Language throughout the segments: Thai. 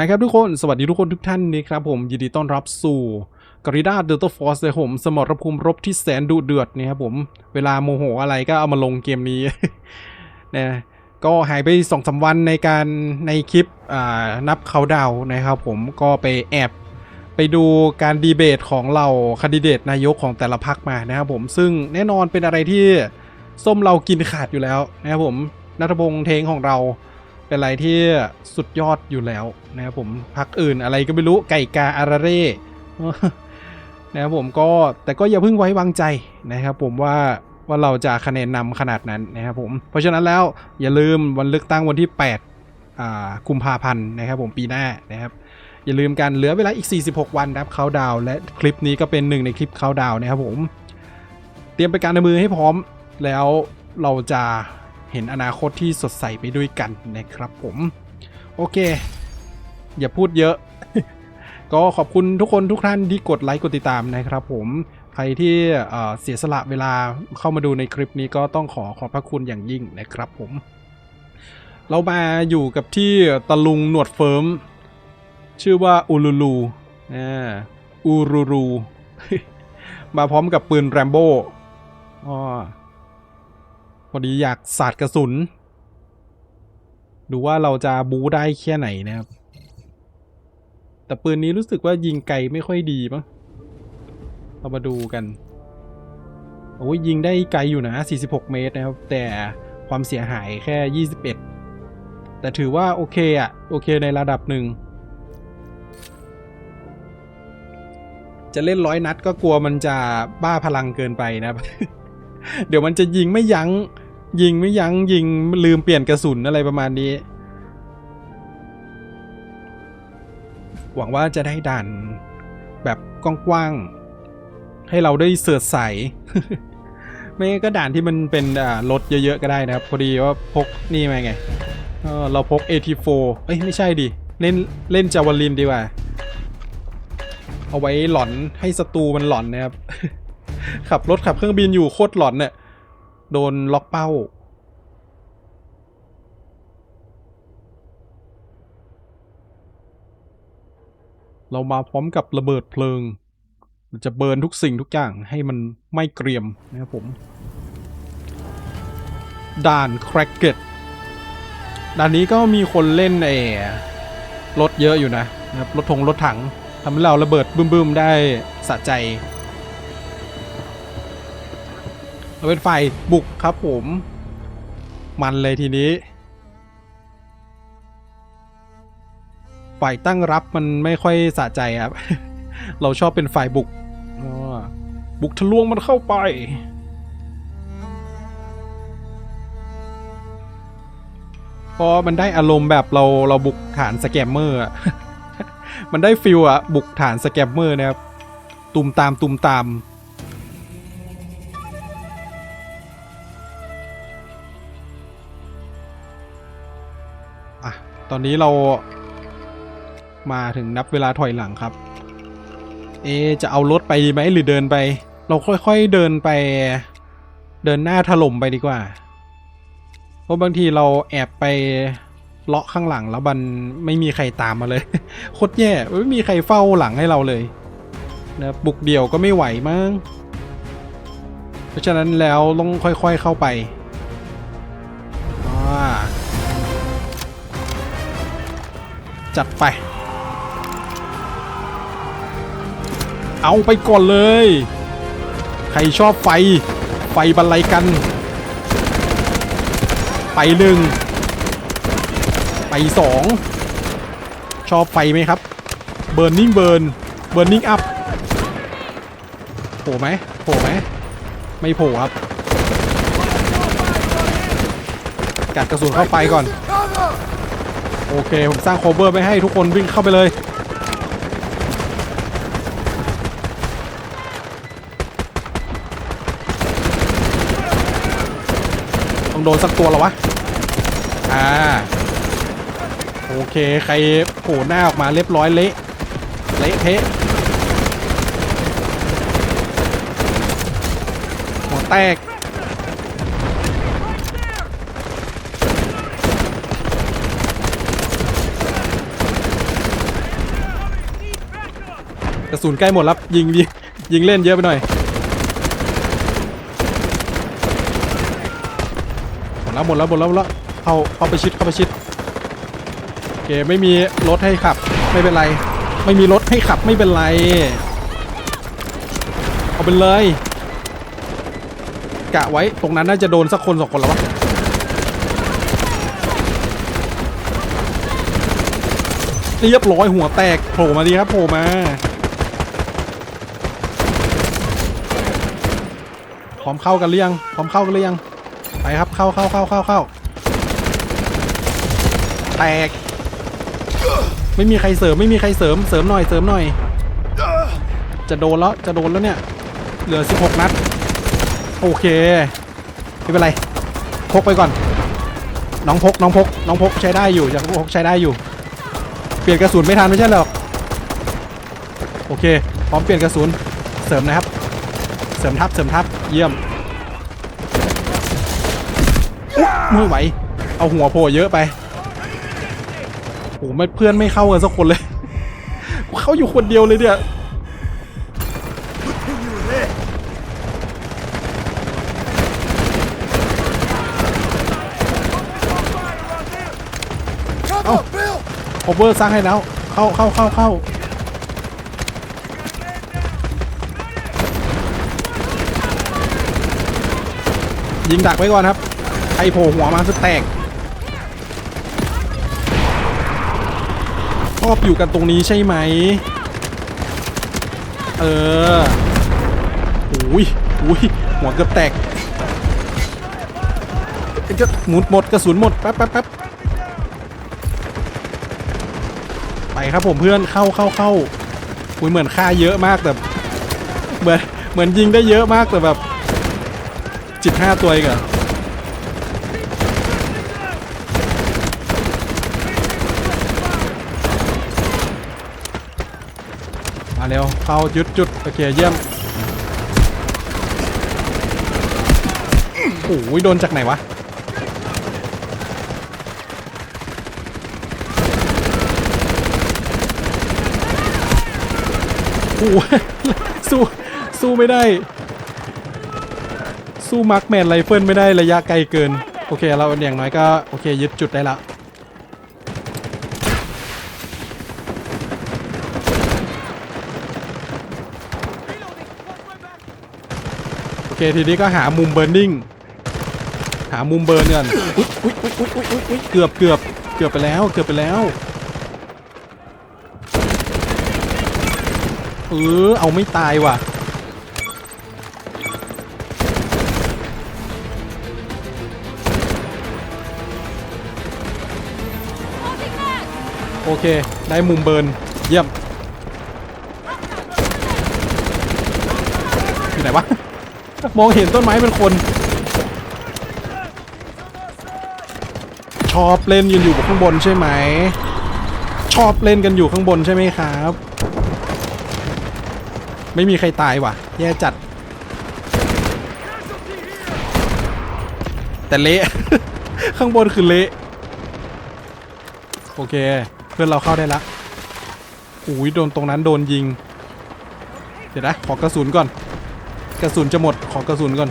มาครับทุกคนสวัสดีทุกคนทุกท่านนะครับผมยินดีต้อนรับสู่กริดาเดลต้าฟอร์สเลยผมสมรภูมิรบที่แสนดุเดือดนะครับผมเวลาโมโหอะไรก็เอามาลงเกมนี้นะก็หายไปสองสาวันในการในคลิปนับเขาดาวน์นะครับผมก็ไปแอบไปดูการดีเบตของเราคนดิเดตนายกของแต่ละพักมานะครับผมซึ่งแน่นอนเป็นอะไรที่ส้มเรากินขาดอยู่แล้วนะครับผมนัทพงษ์เทงของเรา เป็นอะไรที่สุดยอดอยู่แล้วนะครับผมพักอื่นอะไรก็ไม่รู้ไก่กาอาราเร่นะครับผมก็แต่ก็อย่าเพิ่งไว้วางใจนะครับผมว่าว่าเราจะคะแนนนำขนาดนั้นนะครับผมเพราะฉะนั้นแล้วอย่าลืมวันเลือกตั้งวันที่8อ่ากุมภาพันธ์นะครับผมปีหน้านะครับอย่าลืมกันเหลือเวลาอีก 46 วันนะครับเขาดาวและคลิปนี้ก็เป็นหนึ่งในคลิปเขาดาวน์นะครับผมเตรียมไปการในมือให้พร้อมแล้วเราจะ เห็นอนาคตที่สดใสไปด้วยกันนะครับผม โอเค อย่าพูดเยอะ ก็ขอบคุณทุกคนทุกท่านที่กดไลค์กดติดตามนะครับผมใครที่เสียสละเวลาเข้ามาดูในคลิปนี้ก็ต้องขอขอบพระคุณอย่างยิ่งนะครับผม เรามาอยู่กับที่ตะลุงหนวดเฟิร์ม ชื่อว่าอูลูลูอ่าอูรูรูมาพร้อมกับปืนแรมโบ้ อ๋อพอดีอยากสาดกระสุน ดูว่าเราจะบูได้แค่ไหนนะครับ แต่ปืนนี้รู้สึกว่ายิงไกลไม่ค่อยดีมั้งเรามาดูกัน โอ้ยยิงได้ไกลอยู่นะ 46 เมตรนะครับ แต่ความเสียหายแค่ 21 แต่ถือว่าโอเคอะโอเคในระดับหนึ่ง จะเล่นร้อยนัดก็กลัวมันจะบ้าพลังเกินไปนะครับเดี๋ยวมันจะยิงไม่ยัง้ง ยิงไม่ยัง้งยิงลืมเปลี่ยนกระสุนอะไรประมาณนี้ หวังว่าจะได้ด่านแบบกว้างๆให้เราได้เสือดใสไม่ก็ด่านที่มันเป็นรถเยอะๆก็ได้นะครับ พอดีว่าพกนี่มาไงเออเราพก AT4 เอ้ยไม่ใช่ดิ เล่นเล่นจาวลินดีกว่า เอาไว้หลอนให้ศัตรูมันหลอนนะครับ ขับรถขับเครื่องบินอยู่โคตรหลอนเนี่ย โดนล็อกเป้า เรามาพร้อมกับระเบิดเพลิง จะเบิร์นทุกสิ่งทุกอย่างให้มันไม่เกรียมนะครับผม ด่านแครกเก็ตด่านนี้ก็มีคนเล่นไอ้รถเยอะอยู่นะนะครับรถทงรถถังทำให้เราระเบิดบึ้มๆได้สะใจ เราเป็นฝ่ายบุกครับผม มันเลยทีนี้ ฝ่ายตั้งรับมันไม่ค่อยสะใจครับ เราชอบเป็นฝ่ายบุก บุกทะลวงมันเข้าไปพราะมันได้อารมณ์แบบเราเราบุกฐานสแกมเมอร์ มันได้ฟิลอะบุกฐานสแกมเมอร์นะครับ ตุมตามตุมตาม ตอนนี้เรามาถึงนับเวลาถอยหลังครับ เอ จะเอารถไปดีไหมหรือเดินไป เราค่อยๆเดินไป เดินหน้าถล่มไปดีกว่า เพราะบางทีเราแอบไปเลาะข้างหลังแล้วมันไม่มีใครตามมาเลยโคตรแย่ไม่มีใครเฝ้าหลังให้เราเลยนะบุกเดี่ยวก็ไม่ไหวมั้งเพราะฉะนั้นแล้วต้องค่อยๆเข้าไป จัดไป เอาไปก่อนเลย ใครชอบไฟ ไฟบรรลัยกัน ไปหนึ่ง ไปสอง ชอบไฟไหมครับ Burning Burn Burning Up โผล่ไหมโผล่ไหมไม่โผล่ครับ กัดกระสุนเข้าไปก่อน โอเค ผมสร้างโคเวอร์ไปให้ทุกคนวิ่งเข้าไปเลยต้องโดนสักตัวแล้ววะ อ่า โอเค ใครโผล่หน้าออกมาเรียบร้อยเละเละเทะหัวแตก ระสุนใกล้หมดแล้วยิงยิงยิงเล่นเยอะไปหน่อยหมดแล้วหมดแล้วหมดแล้วแล้วเข้าเข้าไปชิดเข้าไปชิดโอเคไม่มีรถให้ขับ ไม่เป็นไร ไม่มีรถให้ขับไม่เป็นไรเอาไปเลยกะไว้ตรงนั้นน่าจะโดนสักคนสองคนแล้ววะเรียบร้อยหัวแตกโผล่มาดีครับโผล่มา ร้อมเข้ากันหรือยังพร้อมเข้ากันหรือยังไปครับเข้าเข้าเข้าเข้าเข้าแตกไม่มีใครเสริมไม่มีใครเสริมเสริมหน่อยเสริมหน่อย จะโดนแล้วจะโดนแล้วเนี่ย เหลือ 16 นัด โอเคไม่เป็นไรพกไปก่อน น้องพกน้องพกน้องพกใช้ได้อยู่ยังพกใช้ได้อยู่ เปลี่ยนกระสุนไม่ทันไม่ใช่หรอกโอเคพร้อมเปลี่ยนกระสุนเสริมนะครับ เสริมทับเสริมทับ เยี่ยมไม่ไหว เอาหัวโผล่เยอะไปโอ้ไม่เพื่อนไม่เข้ากันสักคนเลย เข้าอยู่คนเดียวเลยเนี่ย Come on, Bill! โอเวอร์สร้างให้แล้ว เข้าเข้าเข้าเข้า ยิงดักไว้ก่อนครับใครโผล่หัวมาคือแตกชอบอยู่กันตรงนี้ใช่ไหม เอออุ้ยอุ้ยหัวเกือบแตกจะหมุดหมดกระสุนหมดแป๊บแป๊บแป๊บไปครับผมเพื่อนเข้าเข้าเข้าอุ้ยเหมือนค่าเยอะมากแต่เหมือนเหมือนยิงได้เยอะมากแต่แบบ จิตห้าตัวเองอะมาเร็ว เข้ายึดจุด โอเค เยี่ยม โอ้ยโดนจากไหนวะ โอ้โหสู้ สู้ไม่ได้ สู้มาร์คแมนไรเฟิลไม่ได้ระยะไกลเกิน โอเคเราอย่างน้อยก็ โอเค ยึดจุดได้ละโอเค ทีนี้ก็หามุมเบิร์นนิ่งหามุมเบิร์นกันอุ๊ยอุ๊ยอุ๊ยอุ๊ยอุ๊ยอุ๊ยเกือบเกือบเกือบไปแล้ว เกือบไปแล้วเออเอาไม่ตายว่ะ โอเค ได้มุมเบิร์น เยี่ยม อยู่ไหนวะ มองเห็นต้นไม้เป็นคน ชอบเล่นยืนอยู่ข้างบนใช่ไหม ชอบเล่นกันอยู่ข้างบนใช่ไหมครับ ไม่มีใครตายว่ะ แย่จัด แต่เละ ข้างบนคือเละ โอเค พื่อนเราเข้าได้ละอุ้ยโดนตรงนั้นโดนยิง เดี๋ยวนะขอกระสุนก่อน กระสุนจะหมดขอกระสุนก่อน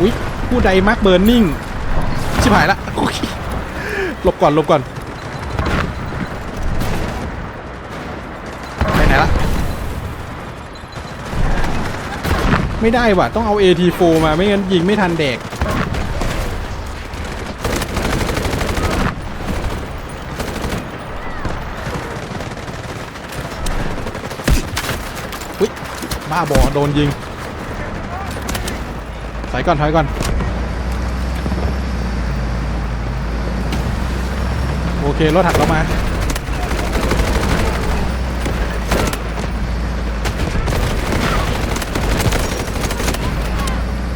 อุ้ยผู้ใดมักเบิร์นนิ่งชิบหายละหลบก่อนหลบก่อนไปไหนละไม่ได้ว่ะต้องเอา AT4 มาไม่งั้นยิงไม่ทันแดก บ้าบอโดนยิงถอยก่อนถอยก่อน โอเค รถถักเรามา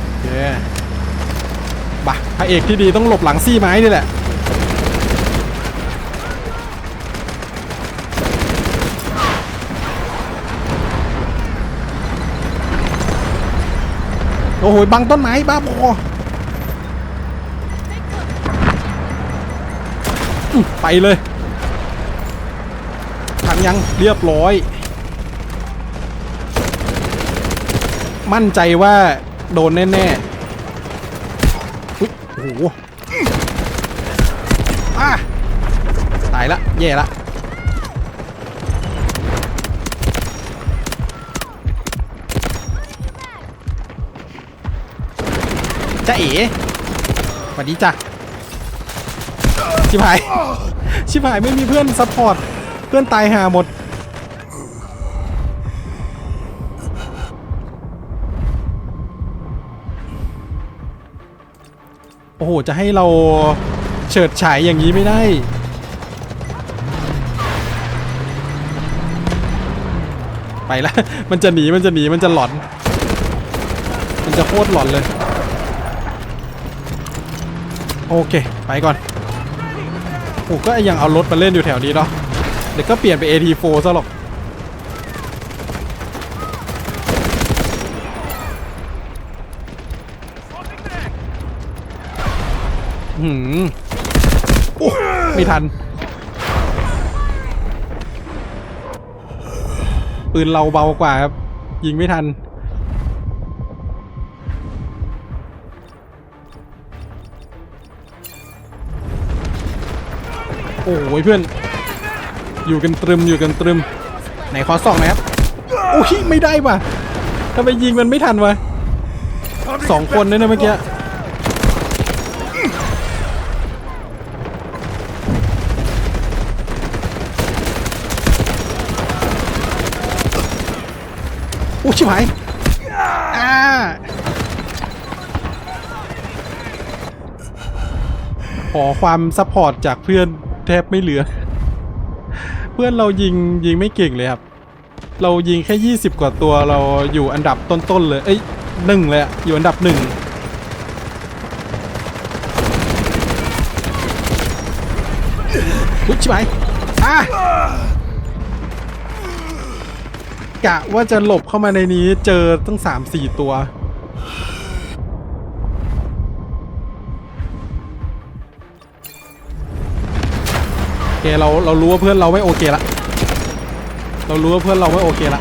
โอเคบ่ะพระเอกที่ดีต้องหลบหลังซี่ไม้นี่แหละ โอ้โหบังต้นไม้บ้าบอไปเลยทางยังเรียบร้อย มั่นใจว่าโดนแน่ๆอุ๊ยโอ้โหอะตายละ แย่ละ จ้าเอ๋สวัสดีจ้ะ ชิบหาย ชิบหายไม่มีเพื่อนซัพพอร์ต เพื่อนตายหาหมด โอ้โห จะให้เราเฉิดฉายอย่างนี้ไม่ได้ ไปละ มันจะหนี มันจะหนี มันจะหลอน มันจะโคตรหลอนเลย โอเค ไปก่อนโอ้ก็ยังเอารถมาเล่นอยู่แถวนี้เนาะเดี๋ยวก็เปลี่ยนไป AT4 ซะหรอกหืมโอ้ไม่ทัน ปืนเราเบากว่าครับ ยิงไม่ทัน โอ้ยเพื่อน อยู่กันตรึมอยู่กันตรึม ไหนขอส่องหนะครับ โอ้ยไม่ได้ว่ะทำไมยิงมันไม่ทันวะสองคนเนี่ยนะเมื่อกี้โอ้ชิบหายอ่าขอความซัพพอร์ตจากเพื่อน แทบไม่เหลือ เพื่อนเรายิงยิงไม่เก่งเลยครับ เรายิงแค่ 20 กว่าตัวเราอยู่อันดับต้นๆเลย เอ้ยหนึ่งเลยอะอยู่อันดับหนึ่งอุ๊ยชิบหายอะกะว่าจะหลบเข้ามาในนี้เจอตั้ง 3-4 ตัว เคเราเรารู้ว่าเพื่อนเราไม่โอเคละเรารู้ว่าเพื่อนเราไม่โอเคละ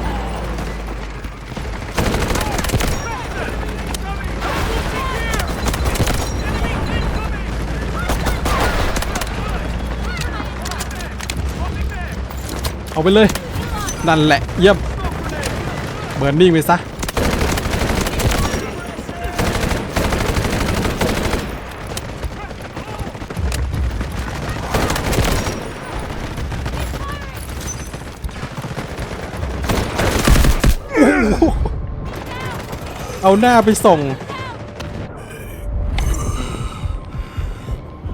เอาไปเลย นั่นแหละ เยี่ยมเบิร์นนิ่งไปซะ เอาหน้าไปส่ง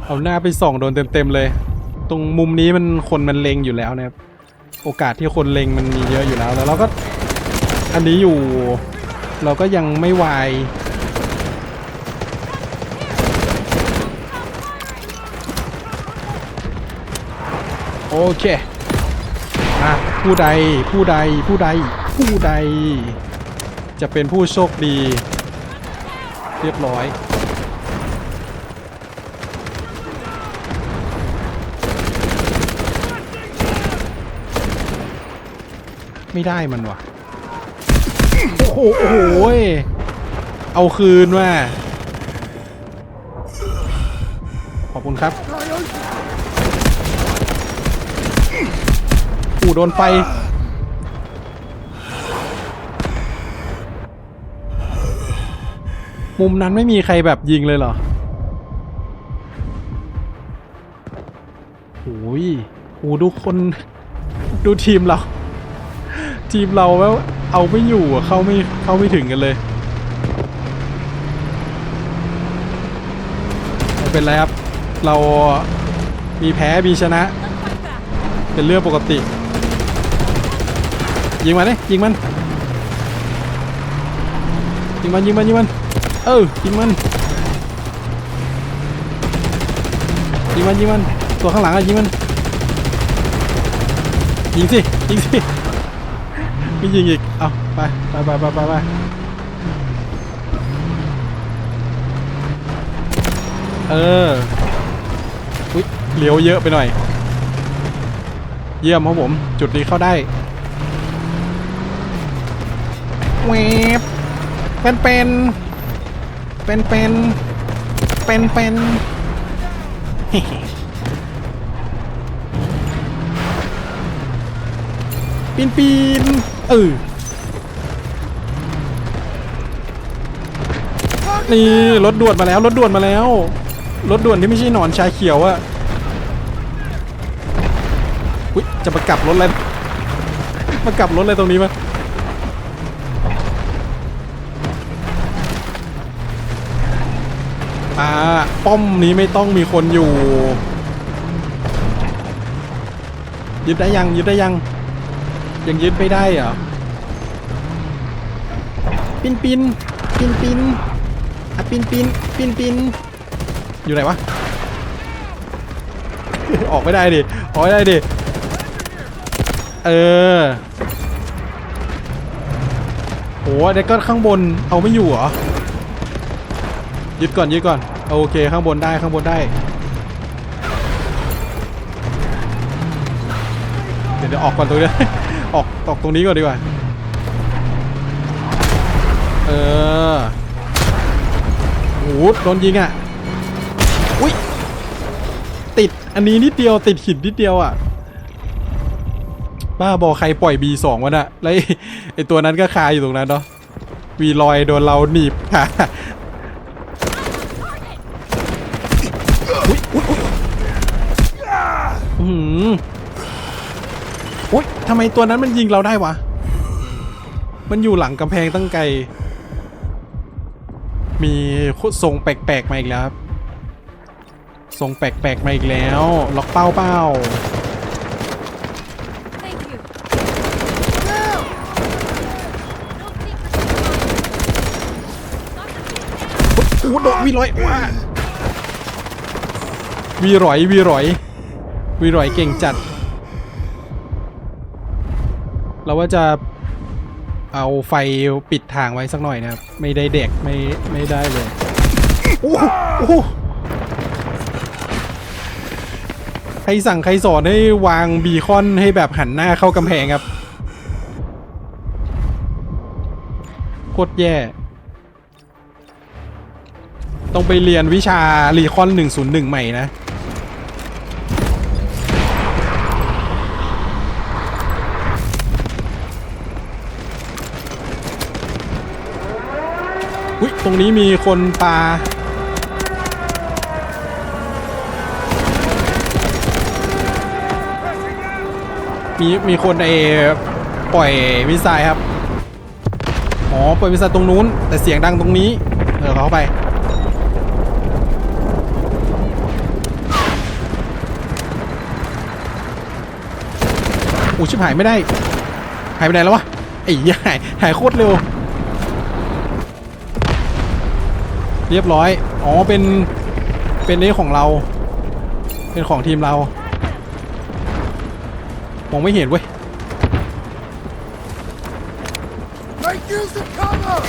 เอาหน้าไปส่องโดนเต็มๆเลย ตรงมุมนี้มันคนมันเลงอยู่แล้วนะครับ โอกาสที่คนเลงมันมีเยอะอยู่แล้วแล้วเราก็ อันนี้อยู่ เราก็ยังไม่วายโอเคอะผู้ใดผู้ใดผู้ใดผู้ใด จะเป็นผู้โชคดี เรียบร้อย ไม่ได้มันวะโอ้โหโอ้โหเอาคืนว่ะขอบคุณครับอู้โดนไฟ มุมนั้นไม่มีใครแบบยิงเลยเหรอโอ้ยโอ้ดูคนดูทีมเรา ทีมเราแล้วเอาไม่อยู่อะเข้าไม่เข้าไม่ถึงกันเลยไม่เป็นไรครับ เรามีแพ้มีชนะ เป็นเรื่องปกติ ยิงมันเลยยิงมันยิงมันยิงมันยิงมัน เออยิงมันยิงมันยิงมันตัวข้างหลังอะยิงมันยิงสิยิงสิไม่ยิงอีกเอาไปไปไปไปไปไปเอออุ๊ยเลี้ยวเยอะไปหน่อย เยี่ยมครับผม จุดนี้เข้าได้เวฟเป็นเป็น เป็นเป็นเป็นเป็นเฮ้ปีนปีนเออนี่รถด่วนมาแล้วรถด่วนมาแล้วรถด่วนที่ไม่ใช่หนอนชาเขียวอะอุ๊ยจะมากลับรถอะไรมากลับรถอะไรตรงนี้มา อ่าป้อมนี้ไม่ต้องมีคนอยู่ ยึดได้ยังยึดได้ยัง ยังยึดไม่ได้เหรอปินปินปินปินอะปินปินปินปินอยู่ไหนวะ ออกไม่ได้ดิออกไม่ได้ดิเออโหเด็กก็ข้างบนเอาไม่อยู่เหรอ ยึดก่อนยึดก่อนโอเคข้างบนได้ข้างบนได้เดี๋ยวออกก่อนตรงนี้ออกออกตรงนี้ก่อนดีกว่าเออโหโดนยิงอะอุ้ยติดอันนี้นิดเดียวติดหินนิดเดียวอะบ้าบอใครปล่อย B2 วะน่ะแล้วไอไอตัวนั้นก็คาอยู่ตรงนั้นเนาะวีลอยโดนเราหนีบค่ะ อุ้ยทำไมตัวนั้นมันยิงเราได้วะ มันอยู่หลังกำแพงตั้งไกล มีทรงแปลกๆมาอีกแล้วครับ ทรงแปลกๆมาอีกแล้ว ล็อกเป้าเป้า Thank you. No secrets. อู้โดดวีร้อยว้าวีร้อยวีร้อยวีร้อยเก่งจัด เราว่าจะเอาไฟปิดทางไว้สักหน่อยนะครับ ไม่ได้เด็กไม่ไม่ได้เลยโอ้โหโอ้โหใครสั่งใครสอนให้วางบีคอนให้แบบหันหน้าเข้ากำแพงครับโคตรแย่ ต้องไปเรียนวิชารีคอน 101 ใหม่นะ ตรงนี้มีคนปลามีมีคนไอปล่อยวิสัยครับ อ๋อ ปล่อยวิสัยตรงนู้น แต่เสียงดังตรงนี้ เออเข้าไปโอ้ชิบหายไม่ได้ หายไปไหนแล้ววะไอ้เหี้ยหายหายโคตรเร็ว เรียบร้อย อ๋อ เป็น เป็นนี้ของเรา เป็นของทีมเรา มองไม่เห็นเว้ย Make use of cover!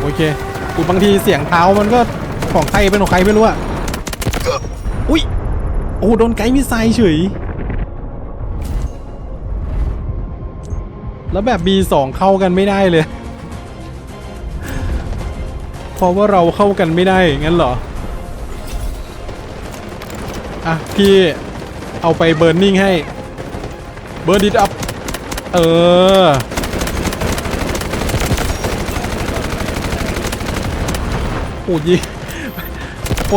โอเคกูบางทีเสียงเท้ามันก็ ของใครเป็นของใครไม่รู้อะอุ้ย โอ้โดนไกด์มิสไซล์เฉย แล้วแบบ B2 เข้ากันไม่ได้เลย เพราะว่าเราเข้ากันไม่ได้ งั้นเหรอ อะ พี่เอาไปเบิร์นนิ่งให้ เบิร์นดิดอัพ เออโอ้ย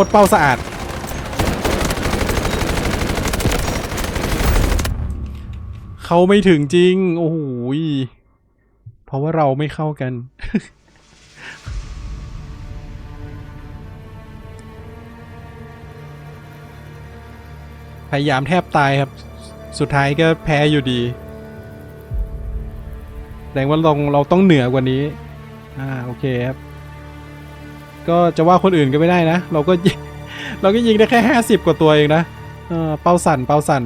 ตรเป้าสะอาด เขาไม่ถึงจริง โอ้โหเพราะว่าเราไม่เข้ากัน พยายามแทบตายครับ สุดท้ายก็แพ้อยู่ดีแสดงว่าเราเราต้องเหนือกว่านี้ อ่า โอเคครับ ก็จะว่าคนอื่นก็ไม่ได้นะ เราก็เราก็ยิงได้แค่ห้าสิบกว่าตัวเองนะเออเป้าสั่นเป้าสั่น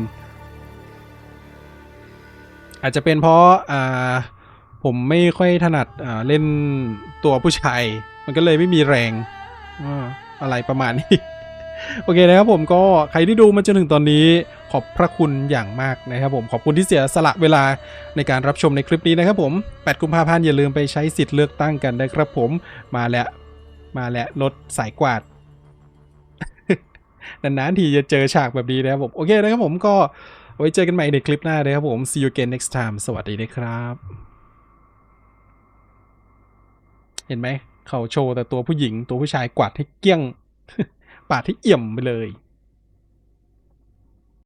อาจจะเป็นเพราะอ่าผมไม่ค่อยถนัดอ่าเล่นตัวผู้ชาย มันก็เลยไม่มีแรงอ่าอะไรประมาณนี้โอเคนะครับผมก็ใครที่ดูมาจนถึงตอนนี้ขอบพระคุณอย่างมากนะครับผมขอบคุณที่เสียสละเวลาในการรับชมในคลิปนี้นะครับผม 8 กุมภาพันธ์อย่าลืมไปใช้สิทธิ์เลือกตั้งกันนะครับผมมาแล้ว มาแล้วรถสายกวาดนานๆทีจะเจอฉากแบบนี้นะครับผมโอเคนะครับผมก็ไว้เจอกันใหม่ในคลิปหน้านะครับผม see you again next time สวัสดีนะครับ เห็นไหมเขาโชว์แต่ตัวผู้หญิงตัวผู้ชายกวาดให้เกลี้ยง ปาดให้เอี่ยมไปเลย